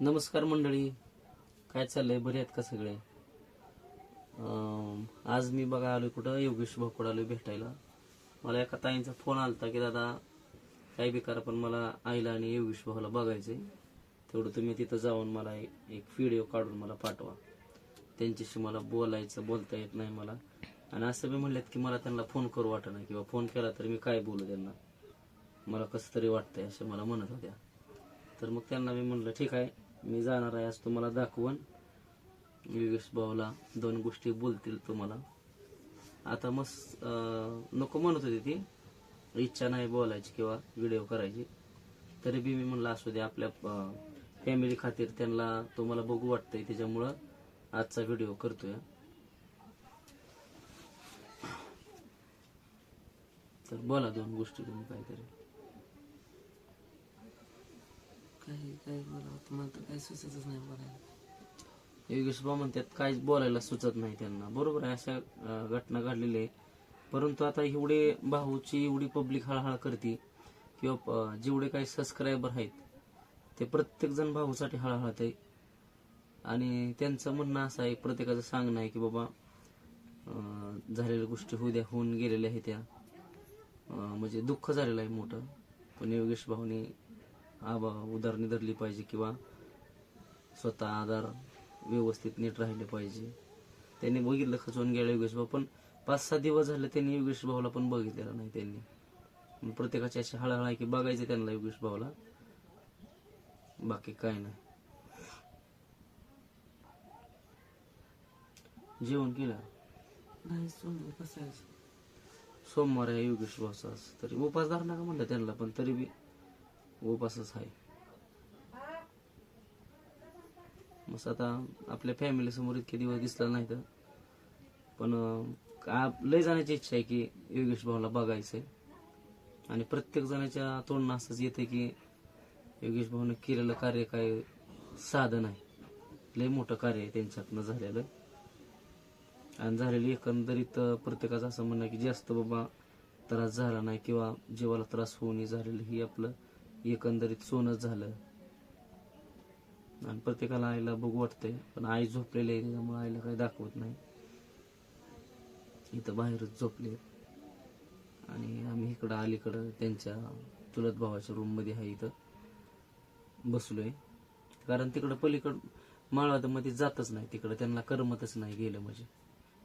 नमस्कार मंडळी. काय चाललंय? बरे आहेत का सगळे? आज मी बघा आलोय कुठं? योगेश भाऊकड आलोय भेटायला. मला एका ताईंचा फोन आलता की दादा काय बेकार पण मला आईला आणि योगेश भाऊला बघायचंय. तेवढं तुम्ही तिथं जाऊन मला एक एक व्हिडिओ काढून मला पाठवा. त्यांच्याशी मला बोलायचं बोलता येत नाही मला. आणि असं बी म्हणलेत की मला त्यांना फोन करू वाटत नाही किंवा फोन केला तर मी काय बोलू त्यांना? मला कसं तरी वाटतंय असं मला म्हणत होत्या. तर मग त्यांना मी म्हणलं ठीक आहे. मी जाणार आहे आज तुम्हाला दाखवून. योगेश भाऊला दोन गोष्टी बोलतील तुम्हाला. आता मस्त नको म्हणत होती ती. इच्छा नाही बोलायची किंवा व्हिडिओ करायची. तरी बी मी म्हणलं असू दे आपल्या फॅमिली खातीर त्यांना तुम्हाला बघू वाटतंय त्याच्यामुळं आजचा व्हिडिओ करतोय. तर बोला दोन गोष्टी तुम्ही काहीतरी. काही काही बोलावं तुम्हाला तर काही सुचतच नाही बोलायला. योगेश म्हणतात काहीच बोलायला सुचत नाही त्यांना. बरोबर आहे अशा अं, घटना घडलेल्या आहे परंतु आता एवढे भाऊची एवढी पब्लिक हळहळ करते किंवा जेवढे काही सबस्क्रायबर आहेत ते प्रत्येक जण भाऊसाठी हळहळत आहे. आणि त्यांचं म्हणणं असं आहे प्रत्येकाचं सांगणं आहे की बाबा अं, झालेल्या गोष्टी होऊ द्या होऊन गेलेल्या आहेत त्या. अं, म्हणजे दुःख झालेलं आहे मोठं. पण योगेश भाऊने आबा उदारणी धरली पाहिजे किंवा स्वतः आधार व्यवस्थित नीट राहिले पाहिजे. त्यांनी बघितलं खचवून गेला योगेश भाऊ पण पाच सहा दिवस झाले त्यांनी योगेश भाऊला पण बघितलेलं नाही त्यांनी. प्रत्येकाची अशी हळहळ आहे की बघायचं त्यांना योगेश भाऊला. बाकी काय नाही. जेवण केलं? नाही सोमवार आहे योगेश भाऊचा. तरी उपास धरणार का म्हणलं त्यांना पण? तरी बी उपासच आहे. मग आता आपल्या फॅमिली समोर इतके दिवस दिसला नाही तर. पण लय जाण्याची इच्छा आहे की योगेश भाऊला बघायचंय. आणि प्रत्येक जणाच्या तोंडनं असंच येते की योगेश भाऊने केलेलं कार्य काय साधन आहे. लय मोठं कार्य आहे त्यांच्यातनं झालेलं. आणि झालेली एकंदरीत प्रत्येकाचं असं म्हणणं आहे की जास्त बाबा त्रास झाला नाही किंवा जीवाला त्रास होऊ नये झालेलं ही आपलं एकंदरीत सोनंच झालं. आणि प्रत्येकाला आईला बघू वाटतंय पण आई झोपलेली आहे त्यामुळे आईला काही दाखवत नाही. इथं बाहेरच झोपले. आणि आम्ही इकडं अलीकडं त्यांच्या चुलत भावाच्या रूममध्ये आहे इथं. बसलोय. कारण तिकडं पलीकडं माळवादामध्ये जातच नाही तिकडं. त्यांना करमतच नाही गेलं म्हणजे.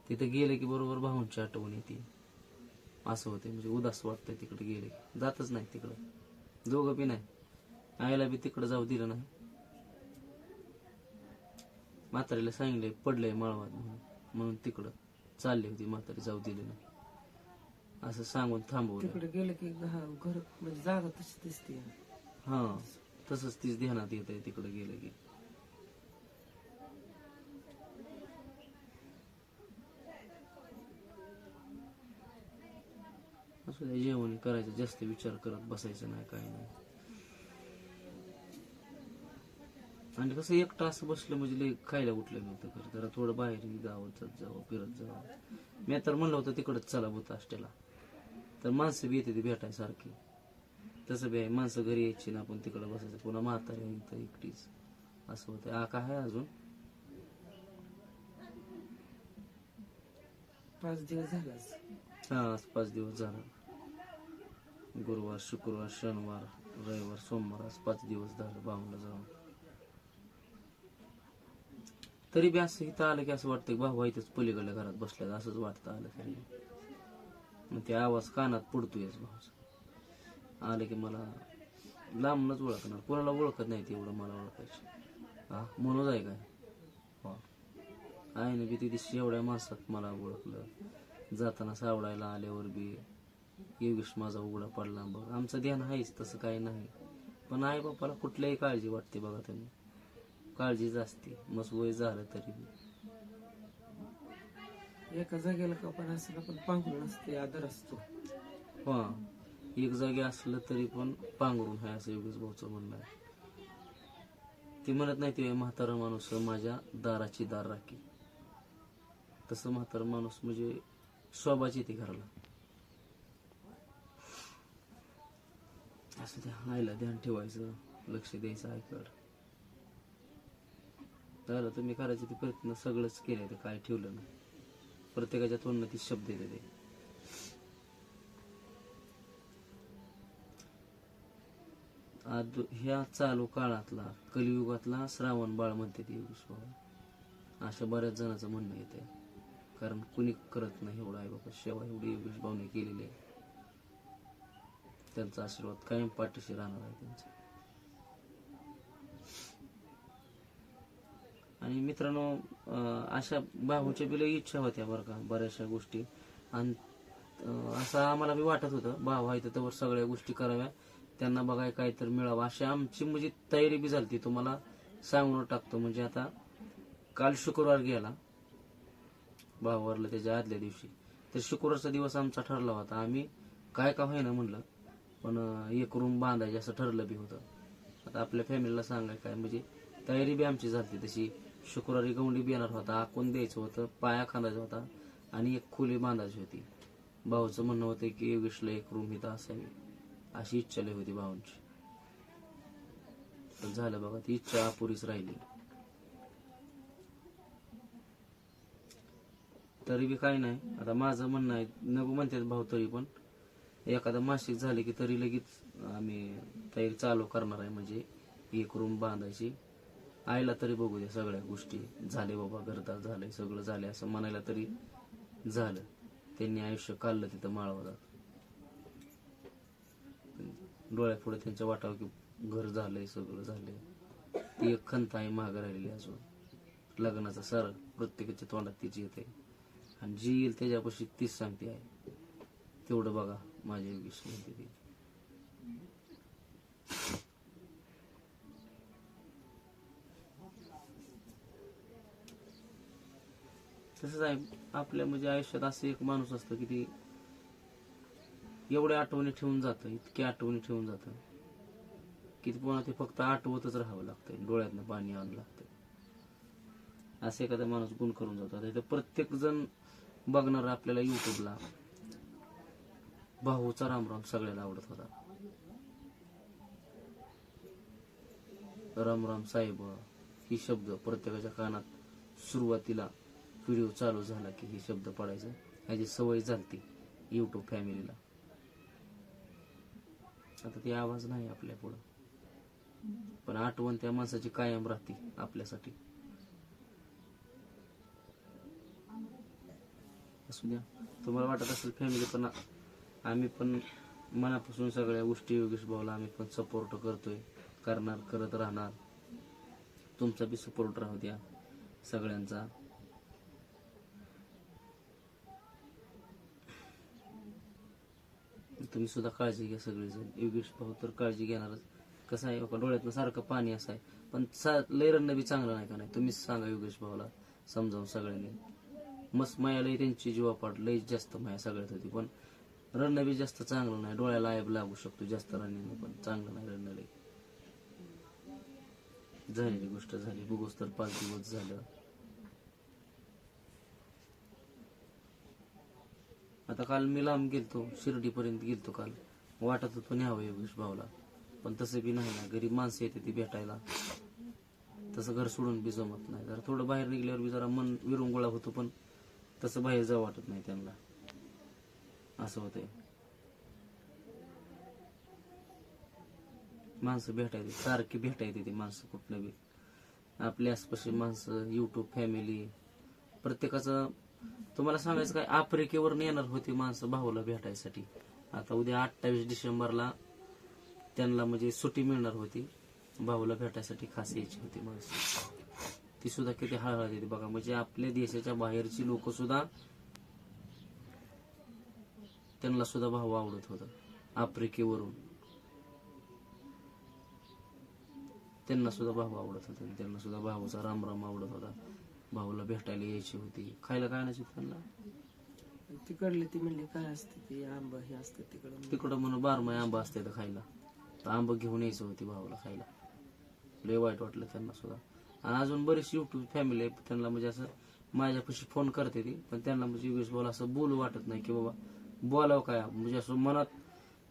तिथं गेलं की बरोबर भाऊंची आठवण येते. असं होते म्हणजे उदास वाटतंय तिकडे गेले जातच नाही तिकडं. दोघं बी नाही. आईला बी तिकडं जाऊ दिलं नाही. म्हातारीला सांगितलंय पडलंय माळवात म्हणून. म्हणून तिकडं चालली होती म्हातारी जाऊ दिली नाही. असं सांगून थांबवलं. तिकडे गेलं की घा- घर म्हणजे जागा तशी दिसते. हा तसंच तीच ध्यानात येत आहे तिकडे गेलं की. असं ते जेवण करायचं जास्त विचार करत बसायचं नाही काय नाही. आणि कसं एकटं असं बसलं म्हणजे लय खायला उठलं नव्हतं खरं जरा थोडं बाहेर गावात जावं फिरत जावं. मी तर म्हणलं होतं तिकडच चला भूत आष्टेला. तर माणसं बी येते ती भेटाय सारखी तसं बी आहे माणसं घरी यायची ना आपण तिकडं बसायचं. पुन्हा म्हातारी इथं एकटीच. असं होतं. आ काय आहे अजून? पाच दिवस झालाच. हा पाच दिवस झाला. गुरुवार शुक्रवार शनिवार रविवार सोमवार आज पाच दिवस झालं भाऊला जाऊन. तरी बी असं इथं आलं की असं वाटतं की भाऊ इथंच पलीकडल्या घरात बसल्या असंच वाटतं आलं तरी मग ते आवाज कानात पडतोय भाऊ आलं की मला लांबनच ओळखणार. कोणाला ओळखत नाही तेवढं मला ओळखायचं. हा मनोज आहे काय? हो. आहे ना बी तिथे एवढ्या माणसात मला ओळखलं. जाताना सावडायला आल्यावर बी योगेश माझा उघडा पडला. बघ आमचं ध्यान आहेच तसं काही नाही. पण आई बापाला कुठल्याही काळजी वाटते बघा तुम्ही. काळजीच असते. मस्त वय झालं तरी. एका जागेला का पण असं पण पांघरून असते आदर असतो. हा. एक जागी असलं तरी पण पांघरून आहे असं योगेश भाऊचं म्हणणं आहे. ती म्हणत नाही ते म्हातारा माणूस माझ्या दाराची दार राखी. तसं म्हातारा माणूस म्हणजे शोभाची ती घराला. असं त्या आईला ध्यान ठेवायचं लक्ष द्यायचं आईकडं. दादा तुम्ही करायचे ते प्रयत्न सगळंच केले ते काय ठेवलं नाही. प्रत्येकाच्या तोंडात ती शब्द येते ते. आज ह्या चालू काळातला कलियुगातला श्रावण बाळ म्हणते ते योगेश अशा बऱ्याच जणांचं म्हणणं येते कारण कुणी करत नाही एवढा आहे बाबा सेवा एवढी योगेश भावने केलेली आहे. त्यांचा आशीर्वाद कायम पाठीशी राहणार आहे त्यांचा. आणि मित्रांनो अशा भाऊच्या बिल इच्छा होत्या बरं का बऱ्याचशा गोष्टी. आणि असं आम्हाला बी वाटत होतं भाऊ आहे तर सगळ्या गोष्टी कराव्या. त्यांना बघाय काय तर मिळावं. अशी आमची म्हणजे तयारी बी झाली तुम्हाला सांगून टाकतो. म्हणजे आता काल शुक्रवार गेला भावावरला त्याच्या आदल्या दिवशी. तर शुक्रवारचा दिवस आमचा ठरला होता. आम्ही काय का होईना म्हणलं पण एक रूम बांधायची असं ठरलं बी होतं. आता आपल्या फॅमिलीला सांगाय काय म्हणजे तयारी बी आमची झाली तशी. शुक्रवारी गवंडी बी येणार होता आखून द्यायचं होतं पाया खांदायचा होता आणि एक खोली बांधायची होती. भाऊचं म्हणणं होतं की योगेशला एक रूम इथं असावी. अशी इच्छा लई होती भाऊंची. तर झालं बघा ती इच्छा अपुरीच राहिली. तरी बी काही नाही. आता माझं म्हणणं आहे नको म्हणतात भाऊ तरी पण. एखादं मासिक झाले की तरी लगेच आम्ही तयारी चालू करणार आहे. म्हणजे एक रूम बांधायची. आईला तरी बघू द्या सगळ्या गोष्टी. झाले बाबा घरदार झालंय सगळं झालंय असं म्हणायला तरी झालं. त्यांनी आयुष्य काढलं तिथं माळवतात डोळ्यापुढे त्यांच्या वाटावं की घर झालंय सगळं झालंय. ती एक खंत आहे मागं राहिलेली अजून. लग्नाचा सर प्रत्येकाच्या तोंडात तिची येते. आणि जी येईल त्याच्यापाशी तीच सांगते आहे तेवढं बघा. माझ्या योगेश म्हणते तसंच आहे आपल्या म्हणजे आयुष्यात असं एक माणूस असतं की ती एवढ्या आठवणी ठेवून जातं इतकी आठवणी ठेवून जातं की पुन्हा ते फक्त आठवतच राहावं लागतंय डोळ्यातनं पाणी आणावं लागतं असं एखादा माणूस गुण करून जातो. आता इथं प्रत्येक जण बघणार आपल्याला युट्यूबला भाऊचा रामराम सगळ्याला आवडत होता. राम राम साहेब ही शब्द प्रत्येकाच्या कानात सुरुवातीला व्हिडिओ चालू झाला की हे शब्द पडायचं. ह्याची सवय झालती युट्यूब फॅमिलीला आता ती आवाज नाही आपल्या पुढं. पण आठवण त्या माणसाची कायम राहते आपल्यासाठी. असू द्या. तुम्हाला वाटत असेल फॅमिली पण आम्ही पण मनापासून सगळ्या गोष्टी योगेश भाऊला आम्ही पण सपोर्ट करतोय. करणार करत राहणार. तुमचा बी सपोर्ट राहू द्या सगळ्यांचा. तुम्ही सुद्धा काळजी घ्या सगळेजण. योगेश भाऊ तर काळजी घेणारच. कसं आहे बघा डोळ्यातनं सारखं पाणी असं आहे पण सा लय बी चांगलं नाही का नाही? तुम्हीच सांगा योगेश भाऊला समजावून सगळ्यांनी. मस्त माया लय त्यांची जीवापाट लय जास्त माया सगळ्यात होती. पण रडणं बी जास्त चांगलं नाही. डोळ्याला आयब लागू शकतो जास्त रडण्यानं पण चांगलं नाही रडणं लय झालेली गोष्ट झाली. बघूस तर पाच दिवस झालं. आता काल मी लांब गेलतो शिर्डीपर्यंत गेलतो काल. वाटत होतो न्यावं योगेश भाऊला. पण तसं बी नाही ना. गरीब माणसं येते ती भेटायला. तसं घर सोडून बी जमत नाही. जरा थोडं बाहेर निघल्यावर बी जरा मन विरंगुळा होतो पण तसं बाहेर जावं वाटत नाही त्यांना. असं होतंय. माणसं भेटायची सारखी भेटायची ती माणसं कुठलं बी. आपल्या आसपासची माणसं युट्यूब फॅमिली प्रत्येकाचं तुम्हाला सांगायचं काय आफ्रिकेवरून येणार होती माणसं भाऊला भेटायसाठी. आता उद्या अठ्ठावीस डिसेंबरला त्यांना म्हणजे सुट्टी मिळणार होती. भाऊला भेटायसाठी खास यायची होती माणसं. ती सुद्धा किती हळहळ येते बघा. म्हणजे आपल्या देशाच्या बाहेरची लोक सुद्धा त्यांना सुद्धा भाऊ आवडत होता. आफ्रिकेवरून. त्यांना सुद्धा भाऊ आवडत होता. त्यांना सुद्धा भाऊचा रामराम आवडत होता. भाऊला भेटायला यायची होती. खायला काय नाही त्यांना? तिकडले ती म्हणले काय असते ते? आंबा हे असतं तिकडं तिकडं म्हणून बारमाही आंबा असते तर खायला. तर आंबा घेऊन यायचं होती भावाला खायला. लय वाईट वाटलं त्यांना सुद्धा. आणि अजून बरीचशी युट्यूब फॅमिली आहे त्यांना म्हणजे असं माझ्यापाशी फोन करते ती. पण त्यांना म्हणजे योगेश बोला असं बोलू वाटत नाही की बाबा बोलावं काय? म्हणजे असं मनात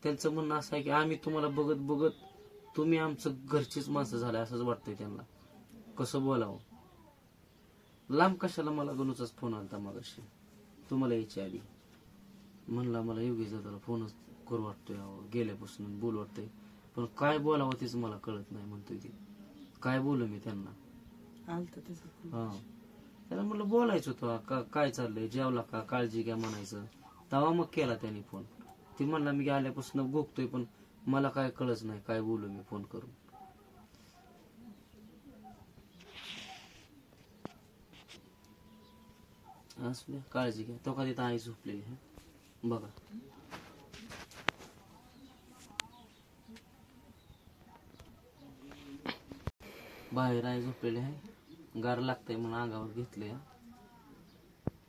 त्यांचं म्हणणं असं आहे की आम्ही तुम्हाला बघत बघत तुम्ही आमचं घरचीच माणसं झाले असंच वाटतंय त्यांना. कसं बोलावं? लांब कशाला मला गणूचाच फोन आलता मागाशी? तुम्हाला यायची आली म्हणला मला योगेश दादाला फोनच करू वाटतोय गेल्यापासून बोल वाटतंय. पण काय बोलावं तेच मला कळत नाही म्हणतोय ती. काय बोलू मी त्यांना? हा. त्याला म्हटलं बोलायचं होतं. का काय चाललंय? जेवला का? काळजी घ्या म्हणायचं. तेव्हा मग केला त्यांनी फोन. ती म्हणला मी आल्यापासून गोगतोय पण मला काय कळच नाही काय बोलू मी फोन करून. असू काळजी घ्या. तो का तिथं आई झोपलेली आहे. बघा. बाहेर आई झोपलेली आहे. गार लागतंय म्हणून अंगावर घेतले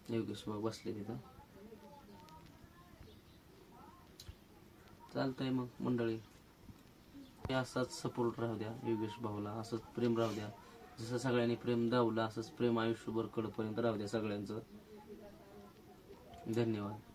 योगेश भाऊ बसले तिथं. चालतंय मग मंडळी. हे असाच सपोर्ट राहू द्या योगेश भाऊला. असंच प्रेम राहू द्या. जसं सगळ्यांनी प्रेम दावलं असंच प्रेम आयुष्यभर कडपर्यंत राहू द्या सगळ्यांचं. धन्यवाद.